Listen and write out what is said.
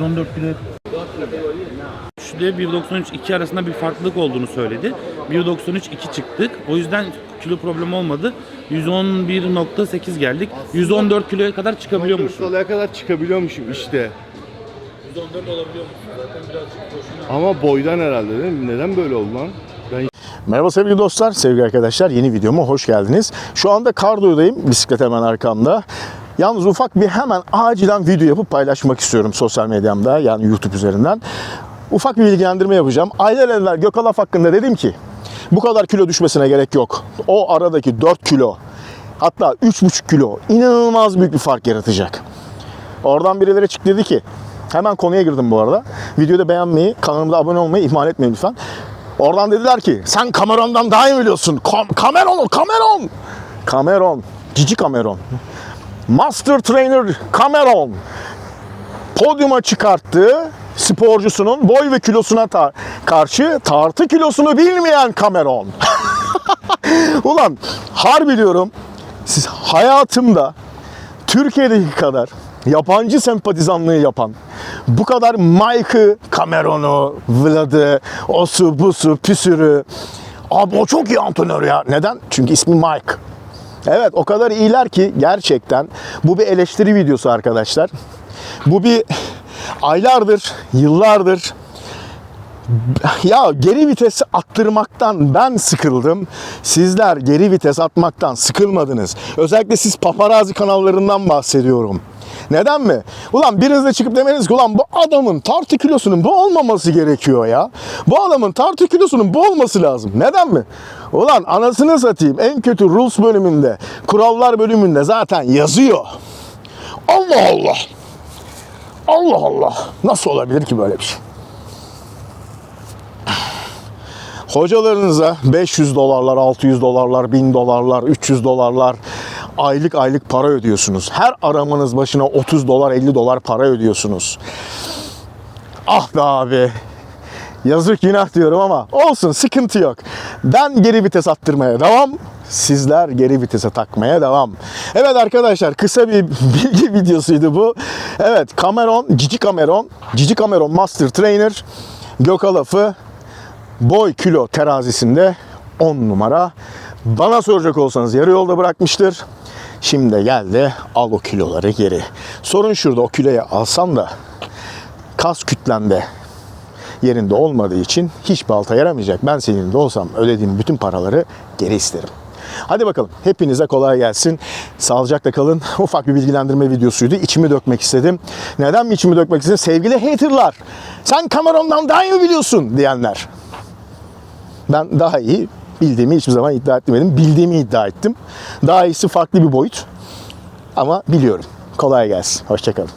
14 kilo Şurada 1.93-2 arasında bir farklılık olduğunu söyledi. 1.93-2 çıktık. O yüzden kilo problemi olmadı. 111.8 geldik. 114 kiloya kadar çıkabiliyormuşum. Ortalaya kadar çıkabiliyormuşum işte. 114 olabiliyormuşum. Zaten birazcık boşuna. Ama boydan herhalde değil mi? Neden böyle oldu lan? Ben Merhaba sevgili dostlar, sevgili arkadaşlar. Yeni videoma hoş geldiniz. Şu anda kardiyodayım. Bisiklet hemen arkamda. Yalnız ufak bir hemen acilen video yapıp paylaşmak istiyorum sosyal medyamda yani YouTube üzerinden. Ufak bir bilgilendirme yapacağım. Aylar evvel Gökalaf hakkında dedim ki bu kadar kilo düşmesine gerek yok. O aradaki 4 kilo hatta 3,5 kilo inanılmaz büyük bir fark yaratacak. Oradan birileri çıktı dedi ki hemen konuya girdim bu arada. Videoda beğenmeyi, kanalıma da abone olmayı ihmal etmeyin lütfen. Oradan dediler ki sen Cameron'dan daha iyi biliyorsun. Cameron Cameron. Cameron. Cici Cameron. Master Trainer Cameron. Podyuma çıkarttığı sporcusunun boy ve kilosuna ta- karşı tartı kilosunu bilmeyen Cameron. Ulan harbi diyorum siz hayatımda Türkiye'deki kadar yabancı sempatizanlığı yapan bu kadar Mike'ı, Cameron'u, Vlad'ı, osu, busu, püsürü Abi o çok iyi antrenör ya. Neden? Çünkü ismi Mike. Evet o kadar iyiler ki gerçekten bu bir eleştiri videosu arkadaşlar. Bu bir aylardır, yıllardır ya geri vitesi attırmaktan ben sıkıldım. Sizler geri vites atmaktan sıkılmadınız. Özellikle siz paparazzi kanallarından bahsediyorum. Neden mi? Ulan biriniz de çıkıp demeniz ki ulan bu adamın tartı kilosunun bu olmaması gerekiyor ya. Bu adamın tartı kilosunun bu olması lazım. Neden mi? Ulan anasını satayım en kötü rules bölümünde, kurallar bölümünde zaten yazıyor. Allah Allah. Allah Allah. Nasıl olabilir ki böyle bir şey? Hocalarınıza 500 dolarlar, 600 dolarlar, 1000 dolarlar, 300 dolarlar aylık aylık para ödüyorsunuz. Her aramanız başına 30 dolar, 50 dolar para ödüyorsunuz. Ah be abi. Yazık günah diyorum ama olsun sıkıntı yok. Ben geri vites attırmaya devam. Sizler geri vitese takmaya devam. Evet arkadaşlar kısa bir bilgi videosuydu bu. Evet Cameron, Cici Cameron, Cici Cameron Master Trainer Gökalaf'ı boy kilo terazisinde 10 numara. Bana soracak olsanız yarı yolda bırakmıştır. Şimdi geldi al o kiloları geri. Sorun şurada o kiloyu alsan da kas kütlende yerinde olmadığı için hiç balta yaramayacak. Ben senin de olsam ödediğim bütün paraları geri isterim. Hadi bakalım. Hepinize kolay gelsin. Sağlıcakla kalın. Ufak bir bilgilendirme videosuydu. İçimi dökmek istedim. Neden mi içimi dökmek istedim? Sevgili haterlar. Sen Cameron'dan daha iyi biliyorsun diyenler. Ben daha iyi bildiğimi hiçbir zaman iddia etmedim. Bildiğimi iddia ettim. Daha iyisi farklı bir boyut. Ama biliyorum. Kolay gelsin. Hoşçakalın.